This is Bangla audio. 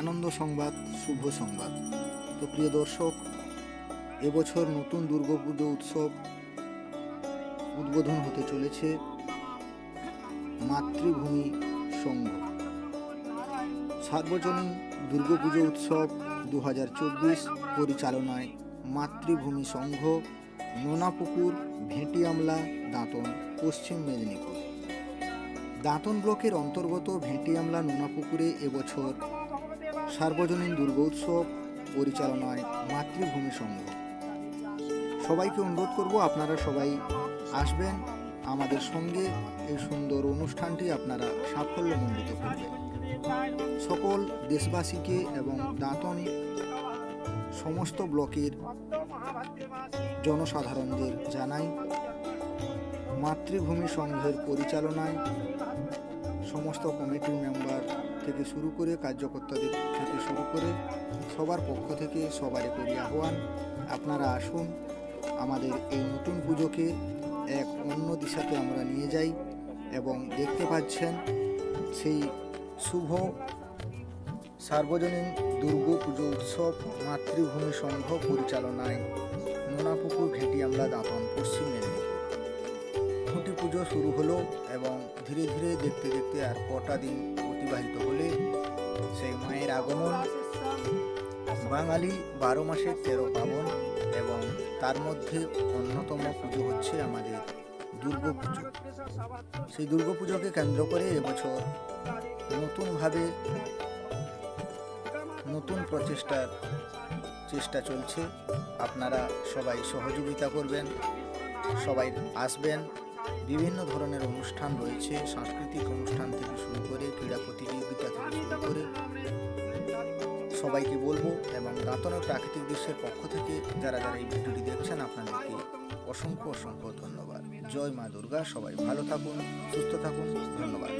আনন্দ সংবাদ, শুভ সংবাদ। তো প্রিয় দর্শক, এবছর নতুন দুর্গাপুজো উৎসব উদ্বোধন হতে চলেছে মাতৃভূমি সংঘ। সার্বজনীন দুর্গাপুজো উৎসব দু হাজার চব্বিশ পরিচালনায় মাতৃভূমি সংঘ, নোনাপুকুর ভেটিয়ামলা দাঁতন, পশ্চিম মেদিনীপুর। দাঁতন ব্লকের অন্তর্গত ভেটিয়ামলা নোনাপুকুরে এবছর সার্বজনীন দুর্গোৎসব পরিচালনায় মাতৃভূমি সংঘ সবাইকে অনুরোধ করব আপনারা সবাই আসবেন, আমাদের সঙ্গে এই সুন্দর অনুষ্ঠানটি আপনারা সাফল্যমণ্ডিত করবেন। সকল দেশবাসীকে এবং দাঁতন সমস্ত ব্লকের জনসাধারণদের জানাই, মাতৃভূমি সংঘের পরিচালনায় সমস্ত কমিটির মেম্বার থেকে শুরু করে কার্যকর্তাদের থেকে শুরু করে সবার পক্ষ থেকে সবারই করি আহ্বান। আপনারা আসুন, আমাদের এই নতুন পুজোকে এক অন্য দিশাতে আমরা নিয়ে যাই এবং দেখতে পাচ্ছেন সেই শুভ সার্বজনীন দুর্গা পুজো উৎসব মাতৃভূমি সংঘ পরিচালনায় নোনাপুকুর ঘেটিয়ামলা দাঁতন পশ্চিম পুজো শুরু হলো এবং ধীরে ধীরে দেখতে দেখতে আর কটা দিন অতিবাহিত হলে সেই মায়ের আগমন। বাঙালি বারো মাসের তেরো পাবন এবং তার মধ্যে অন্যতম পুজো হচ্ছে আমাদের দুর্গা পুজো। সেই দুর্গা পুজোকে কেন্দ্র করে এবছর নতুনভাবে নতুন প্রচেষ্টার চেষ্টা চলছে। আপনারা সবাই সহযোগিতা করবেন, সবাই আসবেন। বিভিন্ন ধরনের অনুষ্ঠান রয়েছে, সাংস্কৃতিক অনুষ্ঠান থেকে শুরু করে ক্রীড়া প্রতিযোগিতা থেকে শুরু করে সবাইকে বলব এবং দাঁতনের প্রাকৃতিক দৃশ্যের পক্ষ থেকে যারা যারা এই ভিডিওটি দেখছেন, আপনাদেরকে অসংখ্য অসংখ্য ধন্যবাদ। জয় মা দুর্গা, সবাই ভালো থাকুন, সুস্থ থাকুন, ধন্যবাদ।